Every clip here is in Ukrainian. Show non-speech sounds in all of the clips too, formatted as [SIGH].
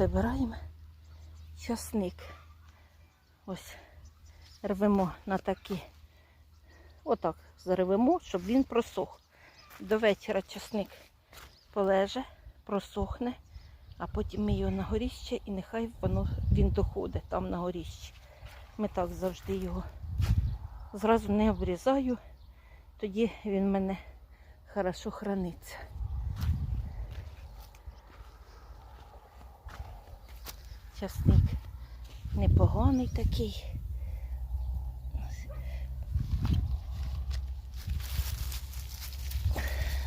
вибираємо часник. Ось рвемо на такі. Отак зарвемо, щоб він просох. До вечора часник полеже, просохне, а потім ми його на горіще і нехай воно, він доходить там на горіще. Ми так завжди його зразу не обрізаю, тоді він мене хорошо храниться. Часник непоганий такий.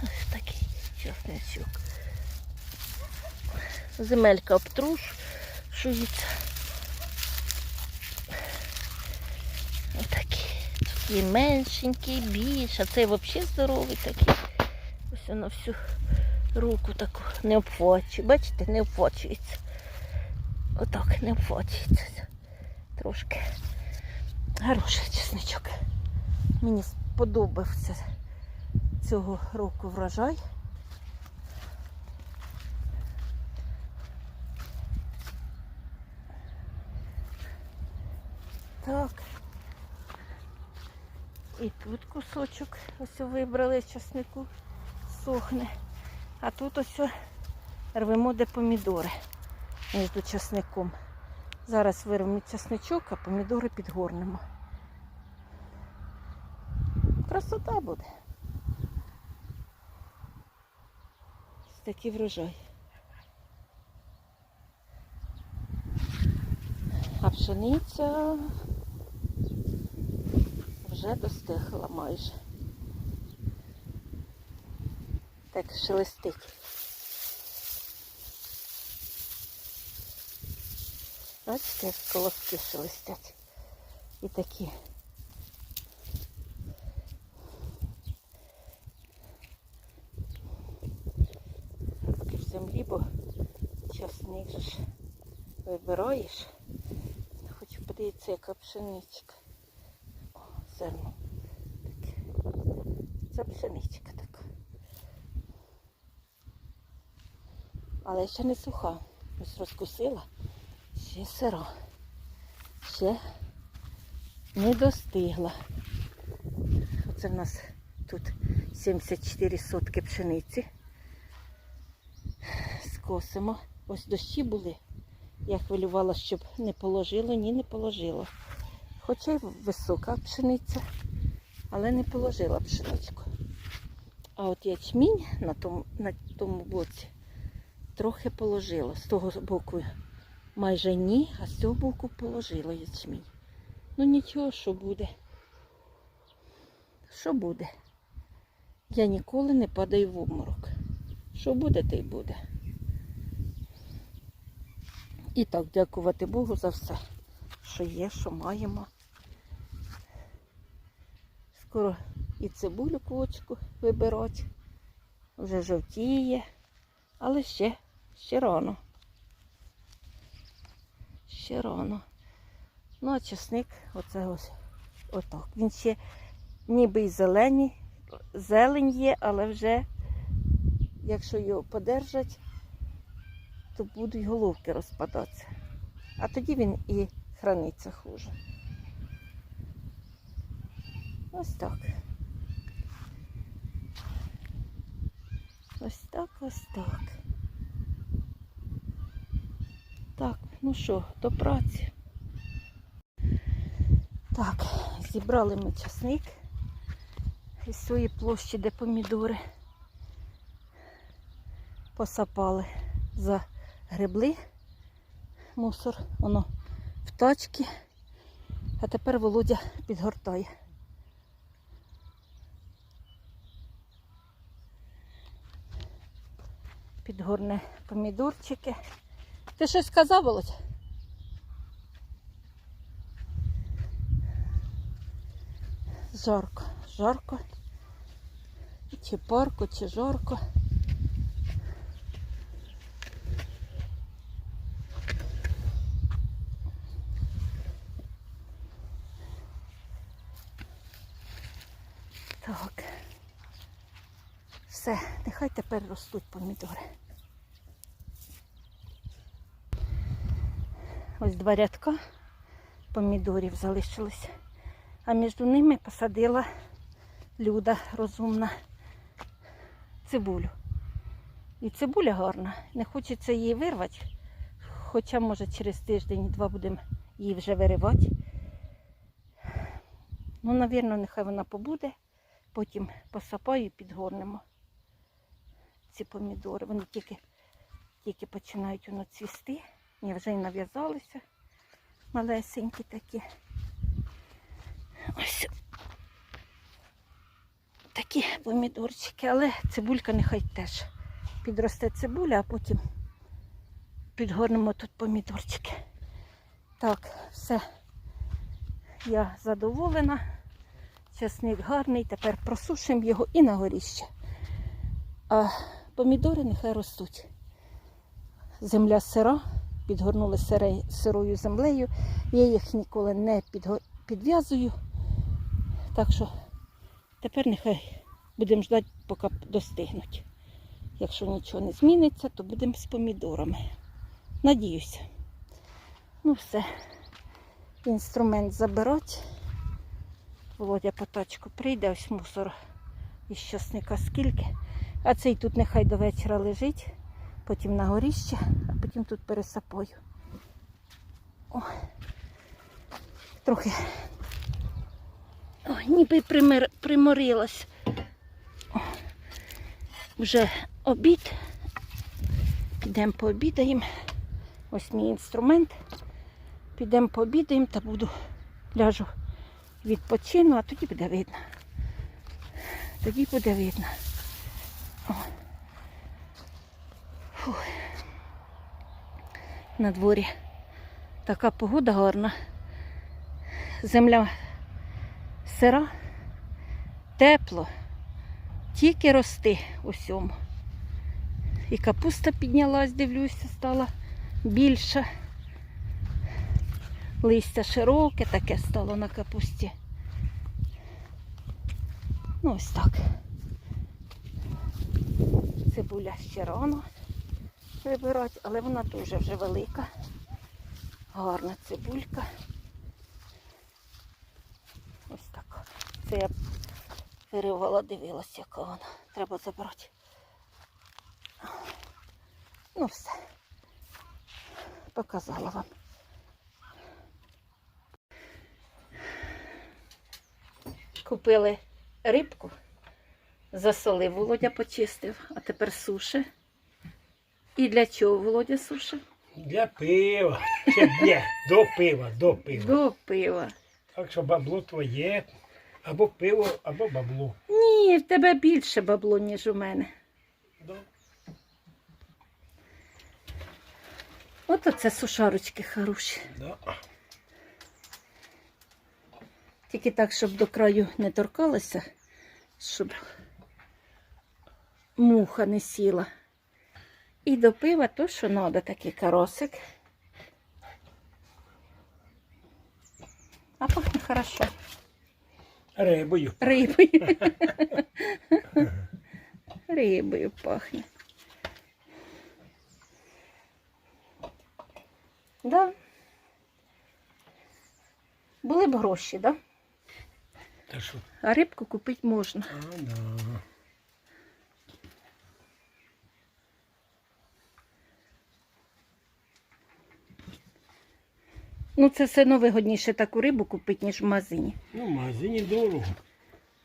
Ось такий часничок. Земелька обтрушується. Отакий. Тут є меншенький, більше, а цей взагалі здоровий такий. Ось на всю руку таку не обфочує. Бачите, не обфочується. Отак не обфочується. Трошки. Хороший чесничок. Мені сподобався цього року врожай. Так. І тут кусочок ось вибрали з часнику, сохне. А тут ось рвемо де помідори між часником. Зараз вирвемо часничок, а помідори підгорнемо. Красота буде. Такий врожай. А пшениця вже достигла майже. Так шелестить. Бачите, як колоски шелестять. І такі. Поки в землі, бо часник же ж вибираєш. Хочу подивитися, яка пшеничка. О, зерно. Таке. Це пшеничка така. Але ще не суха. Ось розкусила. Ще сира. Ще не достигла. Оце в нас тут 74 сотки пшениці. Скосимо. Ось дощі були. Я хвилювала, щоб не положило, ні, не положило. Хоча й висока пшениця, але не положила пшеничку. А от ячмінь на тому, на тому боці трохи положила. З того боку майже ні, а з цього боку положила ячмінь. Ну нічого, що буде. Що буде? Я ніколи не падаю в обморок. Що буде, те й буде. І так, дякувати Богу за все, що є, що маємо. Скоро і цибулю квочку вибирати. Вже жовтіє, але ще, ще рано. Ще рано. Ну, а чесник оце ось отак. Він ще ніби й зелені, зелень є, але вже, якщо його подержать, то будуть головки розпадатися. А тоді він і храниться хуже. Ось так. Ось так, ось так. Так, ну що, до праці. Так, зібрали ми часник із своєї площі, де помідори посапали за гребли, мусор, воно в тачці, а тепер Володя підгортає. Підгорне помідорчики. Ти щось сказав, Володя? Жарко, жарко. Чи парко, чи жарко. Так. Все, нехай тепер ростуть помідори. Ось два рядка помідорів залишилось. А між ними посадила люда розумна цибулю. І цибуля гарна. Не хочеться її вирвати. Хоча, може, через тиждень-два будемо її вже виривати. Ну, навірно, нехай вона побуде. Потім посапаю і підгорнемо ці помідори. Вони тільки, тільки починають воно цвісти. Ні, вже й нав'язалися. Малесенькі такі. Ось такі помідорчики, але цибулька нехай теж підросте цибуля, а потім підгорнемо тут помідорчики. Так, все. Я задоволена. Часник гарний, тепер просушимо його і на горіще. А помідори нехай ростуть. Земля сира, підгорнули сирою землею. Я їх ніколи не підв'язую. Так що тепер нехай будемо ждати, поки достигнуть. Якщо нічого не зміниться, то будемо з помідорами. Надіюся. Ну все. Інструмент забирати. Володя по тачку прийде, ось мусор із щасника скільки. А цей тут нехай до вечора лежить, потім на горіще, а потім тут пересапою. О, трохи Ой, ніби примир, приморилась. О, вже обід. Підемо пообідаємо. Ось мій інструмент. Підемо пообідаємо та буду ляжу відпочину, а тоді буде видно. Тоді буде видно. О. Фух. На дворі така погода гарна. Земля сира, тепло, тільки рости усьому. І капуста піднялась, дивлюся, стала більша. Листя широке таке стало на капусті. Ну ось так. Цибуля ще рано вибирати, але вона дуже вже велика. Гарна цибулька. Ось так. Це я виривала, дивилася, яка вона. Треба забрати. Ну все. Показала вам. Купили рибку, засолив, Володя почистив, а тепер суше. І для чого Володя сушив? Для пива. Ще ні, до пива, до пива. До пива. Так що бабло твоє, або пиво, або бабло. Ні, в тебе більше бабло, ніж у мене. Да. От оце сушарочки хороші. Да. Тільки так, щоб до краю не торкалося, щоб муха не сіла. І до пива то, що треба, такий каросик. А пахне хорошо. Рибою. Рибою. [LAUGHS] Рибою пахне. Да. Були б гроші, да? Та що? А рибку купити можна. А, да. Ну, це все одно вигодніше таку рибу купити, ніж в магазині. Ну, в магазині дорого.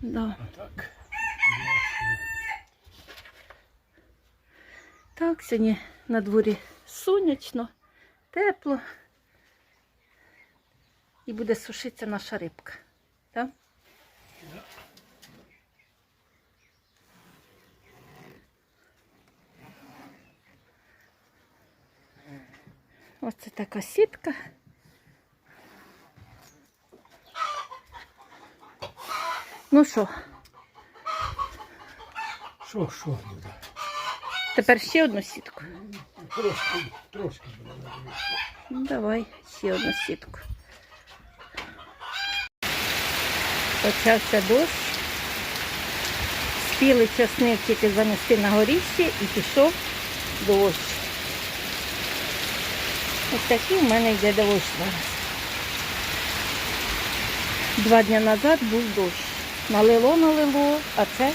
Да. А так. Так, сьогодні на дворі сонячно, тепло. І буде сушитися наша рибка. Так? Ось це така сітка. Ну що, Що, що буде? тепер ще одну сітку. Трошки, трошки. Ну, давай ще одну сітку. Почався дощ. Спілий часник тільки занести на горіще і пішов дощ. Ось такий в мене йде дощ зараз. Два дні назад був дощ. Налило, налило, а це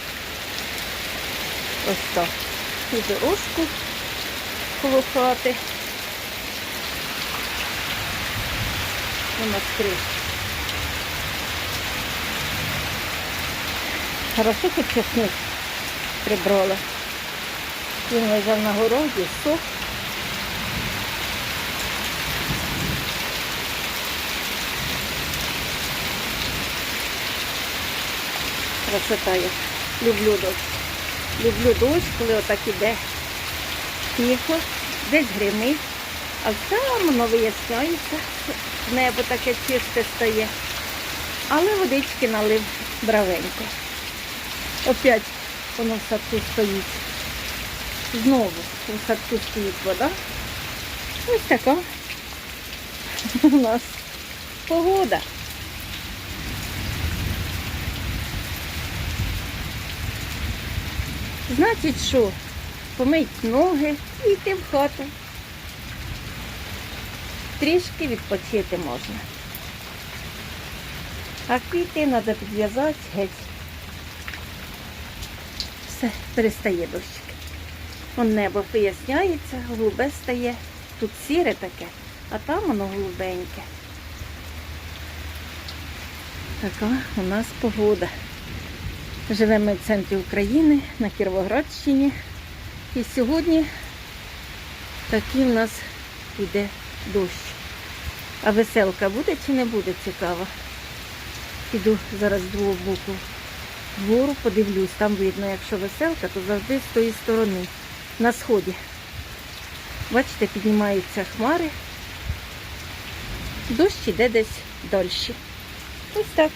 ось так. І дорожку коло хати. Вона скрив. Хорошо хоч чесник прибрала. Він лежав на городі, сох. Красота. Люблю дощ. Люблю дощ, коли отак іде тихо, десь гримить, а там воно виясняється, небо таке чисте стає. Але водички налив бравенько. Опять воно в садку стоїть. Знову у садку стоїть вода. Ось така у нас погода. Значить, що? Помить ноги і йти в хату. Трішки відпочити можна. А квіти треба підв'язати геть. Все, перестає дощик. Вон небо виясняється, голубе стає. Тут сіре таке, а там воно голубеньке. Така у нас погода. Живемо в центрі України, на Кіровоградщині. І сьогодні такий у нас йде дощ. А веселка буде чи не буде цікава? Піду зараз з другого боку вгору, подивлюсь, там видно, якщо веселка, то завжди з тої сторони, на сході. Бачите, піднімаються хмари. Дощ іде десь далі. Ось так.